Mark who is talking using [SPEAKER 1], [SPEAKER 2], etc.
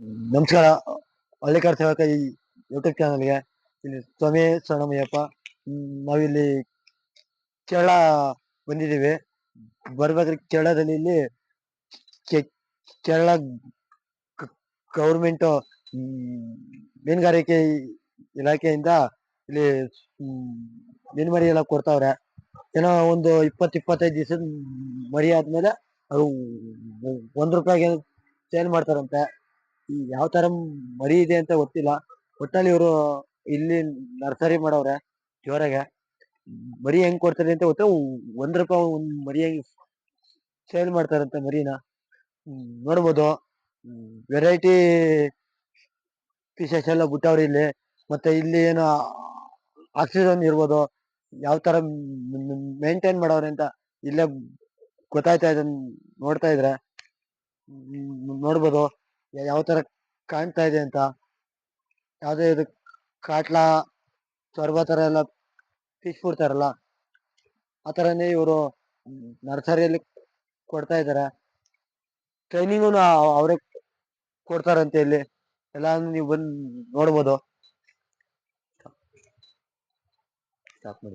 [SPEAKER 1] ನಮಸ್ಕಾರ. ಹಳ್ಳಿಕಾರ್ ಸೇವಕ ಈ ಯೂಟ್ಯೂಬ್ ಚಾನಲ್ಗೆ ಇಲ್ಲಿ ಸ್ವಾಮಿ ಸೋಣಮಯ್ಯಪ್ಪ ನಾವಿಲ್ಲಿ ಕೇರಳ ಬಂದಿದ್ದೀವಿ. ಬರ್ಬೇಕಾದ್ರೆ ಕೇರಳದಲ್ಲಿ ಇಲ್ಲಿ ಕೇರಳ ಗೌರ್ಮೆಂಟು ಮೀನುಗಾರಿಕೆ ಇಲಾಖೆಯಿಂದ ಇಲ್ಲಿ ಮೀನು ಮರಿ ಎಲ್ಲ ಕೊಡ್ತಾವ್ರೆ. ಏನೋ ಒಂದು ಇಪ್ಪತ್ತು, ಇಪ್ಪತ್ತೈದು ದಿವಸದ ಮರಿ ಆದ್ಮೇಲೆ ಅದು ಒಂದು ರೂಪಾಯಿಗೆ ಸೇಲ್ ಮಾಡ್ತಾರಂತೆ. ಯಾವ ತರ ಮರಿ ಇದೆ ಅಂತ ಗೊತ್ತಿಲ್ಲ. ಒಟ್ಟಲ್ಲಿ ಇವರು ಇಲ್ಲಿ ನರ್ಸರಿ ಮಾಡವ್ರೆ ಜೋರಾಗೆ. ಮರಿ ಹೆಂಗ್ ಕೊಡ್ತಾರೆ ಅಂತ ಗೊತ್ತ? ಒಂದ್ ರೂಪಾಯಿ ಒಂದ್ ಮರಿ ಹೆಂಗ್ ಸೇಲ್ ಮಾಡ್ತಾರಂತೆ ಮರಿನ. ನೋಡ್ಬೋದು. ವೆರೈಟಿ ಫಿಶಸ್ ಎಲ್ಲ ಬಿಟ್ಟವ್ರೆ ಇಲ್ಲಿ. ಮತ್ತೆ ಇಲ್ಲಿ ಏನು ಆಕ್ಸಿಜನ್ ಇರ್ಬೋದು. ಯಾವ ತರ ಮೇಂಟೈನ್ ಮಾಡವ್ರೆ ಅಂತ ಇಲ್ಲೇ ಗೊತ್ತಾಯ್ತಾ ಇದೆ ನೋಡ್ತಾ ಇದ್ರೆ. ನೋಡ್ಬೋದು. ಯಾವ ತರ ಕಾಣ್ತಾ ಇದೆ ಅಂತ. ಯಾವುದೇ ಇದು ಕಾಟ್ಲಾ ಸ್ವರ್ಬ ತರ ಎಲ್ಲ ಫಿಶ್ ಬಿಡ್ತಾರಲ್ಲ ಆ ತರನೇ ಇವರು ನರ್ಸರಿಯಲ್ಲಿ ಕೊಡ್ತಾ ಇದಾರೆ. ಟ್ರೈನಿಂಗ್ ಅವರೇ ಕೊಡ್ತಾರಂತೆ ಇಲ್ಲಿ. ಎಲ್ಲ ನೀವು ಬಂದು ನೋಡ್ಬೋದು. ಸ್ಟಾಪ್ ಮಾಡಿ.